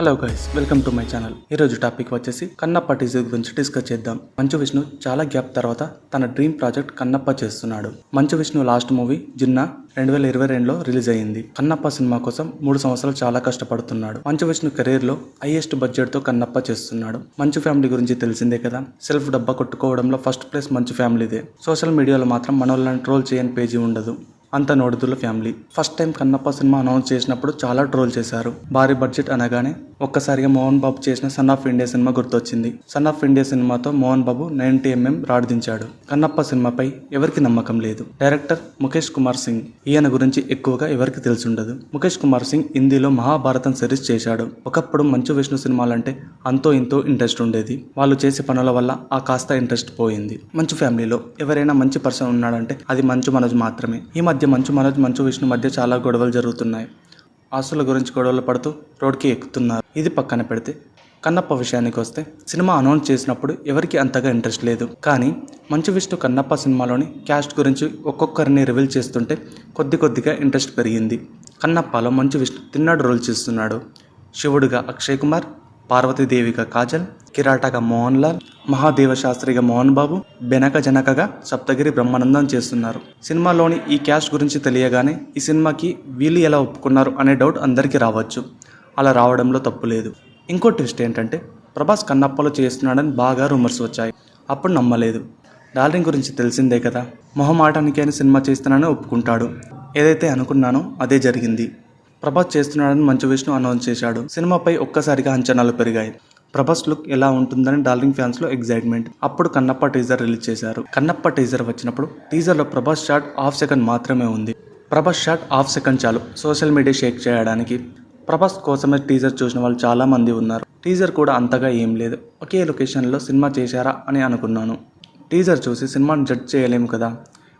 Hello guys welcome to my channel ఈ రోజు topic వచ్చేసి కన్నప్ప టీజర్ గురించి డిస్కస్ చేద్దాం. మంచు విష్ణు చాలా గ్యాప్ తర్వాత తన డ్రీమ్ ప్రాజెక్ట్ కన్నప్ప చేస్తున్నాడు. మంచు విష్ణు లాస్ట్ మూవీ జిన్నా రెండు వేల ఇరవై రెండులో రిలీజ్ అయ్యింది. కన్నప్ప సినిమా కోసం మూడు సంవత్సరాలు చాలా కష్టపడుతున్నాడు. మంచు విష్ణు కెరీర్లో హైయెస్ట్ బడ్జెట్తో కన్నప్ప చేస్తున్నాడు. మంచు ఫ్యామిలీ గురించి తెలిసిందే కదా? సెల్ఫ్ డబ్బా కొట్టుకోవడంలో ఫస్ట్ ప్లేస్ మంచు ఫ్యామిలీదే సోషల్ మీడియాలో మాత్రం మనోళ్ళని ట్రోల్ చేయని పేజీ ఉండదు. అంత నోడుదుల family. First time Kannappa cinema announce చేసినప్పుడు చాలా ట్రోల్ చేశారు. భారీ బడ్జెట్ అనగానే ఒక్కసారిగా మోహన్ బాబు చేసిన సన్ ఆఫ్ ఇండియా సినిమా గుర్తొచ్చింది. సన్ ఆఫ్ ఇండియా సినిమాతో మోహన్ బాబు నైన్టీ ఎంఎం రాడిదించాడు. కన్నప్ప సినిమాపై ఎవరికి నమ్మకం లేదు. డైరెక్టర్ ముఖేష్ కుమార్ సింగ్. ఈయన గురించి ఎక్కువగా ఎవరికి తెలుసుండదు. ముఖేష్ కుమార్ సింగ్ హిందీలో మహాభారతం సిరీస్ చేశాడు. ఒకప్పుడు మంచు విష్ణు సినిమాలంటే అంతో ఇంతో ఇంట్రెస్ట్ ఉండేది. వాళ్ళు చేసే పనుల వల్ల ఆ కాస్త ఇంట్రెస్ట్ పోయింది. మంచు ఫ్యామిలీలో ఎవరైనా మంచి పర్సన్ ఉన్నాడంటే అది మంచు మనోజ్ మాత్రమే. ఈ మధ్య మధ్య మంచు మనోజ్ మంచు విష్ణు మధ్య చాలా గొడవలు జరుగుతున్నాయి. ఆస్తుల గురించి గొడవలు పడుతూ రోడ్కి ఎక్కుతున్నారు. ఇది పక్కన పెడితే కన్నప్ప విషయానికి వస్తే సినిమా అనౌన్స్ చేసినప్పుడు ఎవరికి అంతగా ఇంట్రెస్ట్ లేదు. కానీ మంచు విష్ణు కన్నప్ప సినిమాలోని క్యాస్ట్ గురించి ఒక్కొక్కరిని రివీల్ చేస్తుంటే కొద్ది కొద్దిగా ఇంట్రెస్ట్ పెరిగింది. కన్నప్పలో మంచు విష్ణు తిన్నాడు రోల్ చేస్తున్నాడు. శివుడుగా అక్షయ్ కుమార్ పార్వతీదేవిగా కాజల్ కిరాటగా మోహన్ లాల్ మహాదేవ శాస్త్రిగా మోహన్ బాబు బెనక జనకగా సప్తగిరి బ్రహ్మానందం చేస్తున్నారు. సినిమాలోని ఈ క్యాస్ట్ గురించి తెలియగానే ఈ సినిమాకి వీళ్ళు ఎలా ఒప్పుకున్నారు అనే డౌట్ అందరికీ రావచ్చు. అలా రావడంలో తప్పు లేదు. ఇంకో ట్విస్ట్ ఏంటంటే ప్రభాస్ కన్నప్పలో చేస్తున్నాడని బాగా రూమర్స్ వచ్చాయి. అప్పుడు నమ్మలేదు. డార్లింగ్ గురించి తెలిసిందే కదా మొహమాటానికి అని సినిమా చేస్తున్నానని ఒప్పుకుంటాడు. ఏదైతే అనుకున్నానో అదే జరిగింది. ప్రభాస్ చేస్తున్నాడని మంచు విష్ణు అనౌన్స్ చేశాడు. సినిమాపై ఒక్కసారిగా అంచనాలు పెరిగాయి. ప్రభాస్ లుక్ ఎలా ఉంటుందని డార్లింగ్ ఫ్యాన్స్లో ఎగ్జైట్మెంట్ అప్పుడు కన్నప్ప టీజర్ రిలీజ్ చేశారు. కన్నప్ప టీజర్ వచ్చినప్పుడు టీజర్లో ప్రభాస్ షాట్ హాఫ్ సెకండ్ మాత్రమే ఉంది. ప్రభాస్ షాట్ హాఫ్ సెకండ్ చాలు. సోషల్ మీడియా షేక్ చేయడానికి ప్రభాస్ కోసమే టీజర్ చూసిన వాళ్ళు చాలా మంది ఉన్నారు. టీజర్ కూడా అంతగా ఏం లేదు. ఒకే లొకేషన్లో సినిమా చేశారా అని అనుకున్నాను. టీజర్ చూసి సినిమాని జడ్జ్ చేయలేము కదా.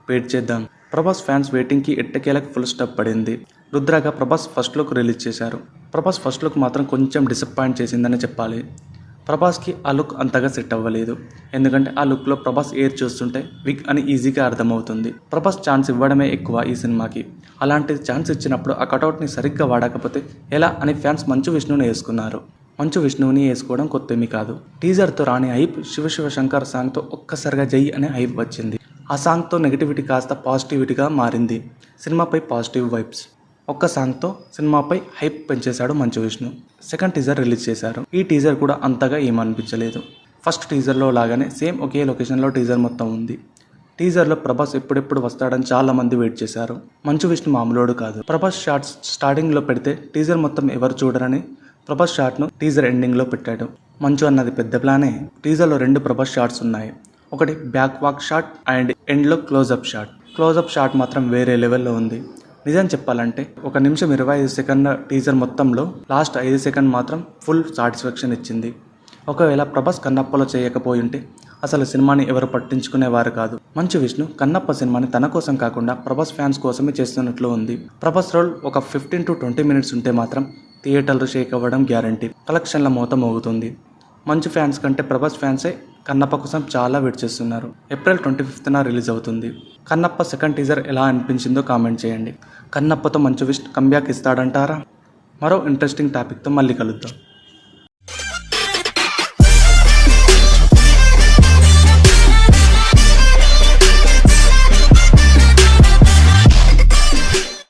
వెయిట్ చేద్దాం. ప్రభాస్ ఫ్యాన్స్ వెయిటింగ్కి ఎట్టకేలకు ఫుల్ స్టాప్ పడింది. రుద్రాగా ప్రభాస్ ఫస్ట్ లుక్ రిలీజ్ చేశారు. ప్రభాస్ ఫస్ట్ లుక్ మాత్రం కొంచెం డిసప్పాయింట్ చేసిందని చెప్పాలి. ప్రభాస్కి ఆ లుక్ అంతగా సెట్ అవ్వలేదు. ఎందుకంటే ఆ లుక్లో ప్రభాస్ ఎయిర్ చూస్తుంటే విగ్ అని ఈజీగా అర్థమవుతుంది. ప్రభాస్ ఛాన్స్ ఇవ్వడమే ఎక్కువ ఈ సినిమాకి. అలాంటి ఛాన్స్ ఇచ్చినప్పుడు ఆ కటౌట్ని సరిగ్గా వాడకపోతే ఎలా అని ఫ్యాన్స్ మంచు విష్ణుని వేసుకున్నారు. మంచు విష్ణువుని వేసుకోవడం కొత్తేమీ కాదు. టీజర్తో రాని హైప్ శివ శివ శంకర్ సాంగ్తో ఒక్కసారిగా జై అనే హైప్ వచ్చింది. ఆ సాంగ్తో నెగిటివిటీ కాస్త పాజిటివిటీగా మారింది. సినిమాపై పాజిటివ్ వైబ్స్ ఒక్క సాంగ్తో సినిమాపై hype పెంచేశాడు Manchu Vishnu. Second teaser release చేశారు. ఈ టీజర్ కూడా అంతగా ఏమనిపించలేదు. ఫస్ట్ టీజర్లో లాగానే సేమ్ ఒకే లొకేషన్లో టీజర్ మొత్తం ఉంది. టీజర్లో ప్రభాస్ ఎప్పుడెప్పుడు వస్తాడని చాలా మంది వెయిట్ చేశారు. మంచు విష్ణు మామూలోడు కాదు. ప్రభాస్ షార్ట్స్ స్టార్టింగ్లో పెడితే టీజర్ మొత్తం ఎవరు చూడరని ప్రభాస్ షాట్ను టీజర్ ఎండింగ్లో పెట్టాడు. మంచు అన్నది పెద్ద ప్లానే. టీజర్లో రెండు ప్రభాస్ షాట్స్ ఉన్నాయి. ఒకటి బ్యాక్ వాక్ షాట్ అండ్ ఎండ్లో close up shot. Close up shot మాత్రం వేరే లెవెల్లో ఉంది. నిజం చెప్పాలంటే ఒక నిమిషం ఇరవై ఐదు సెకండ్ టీజర్ మొత్తంలో లాస్ట్ ఐదు సెకండ్ మాత్రం ఫుల్ సాటిస్ఫాక్షన్ ఇచ్చింది. ఒకవేళ ప్రభాస్ కన్నప్పలో చేయకపోయి ఉంటే అసలు సినిమాని ఎవరు పట్టించుకునేవారు కాదు. మంచు విష్ణు కన్నప్ప సినిమాని తన కోసం కాకుండా ప్రభాస్ ఫ్యాన్స్ కోసమే చేస్తున్నట్లు ఉంది. ప్రభాస్ రోల్ ఒక ఫిఫ్టీన్ టు ట్వంటీ మినిట్స్ ఉంటే మాత్రం థియేటర్లు షేక్ అవ్వడం గ్యారంటీ. కలెక్షన్ల మూత మోగుతుంది. మంచు ఫ్యాన్స్ కంటే ప్రభాస్ ఫ్యాన్సే కన్నప్ప కోసం చాలా వెయిట్ చేస్తున్నారు. ఏప్రిల్ ట్వంటీ ఫిఫ్త్న రిలీజ్ అవుతుంది. కన్నప్ప సెకండ్ టీజర్ ఎలా అనిపించిందో కామెంట్ చేయండి. కన్నప్పతో మంచు విష్ కంబ్యాక్ ఇస్తాడంటారా? మరో ఇంట్రెస్టింగ్ టాపిక్తో మళ్ళీ కలుద్దాం.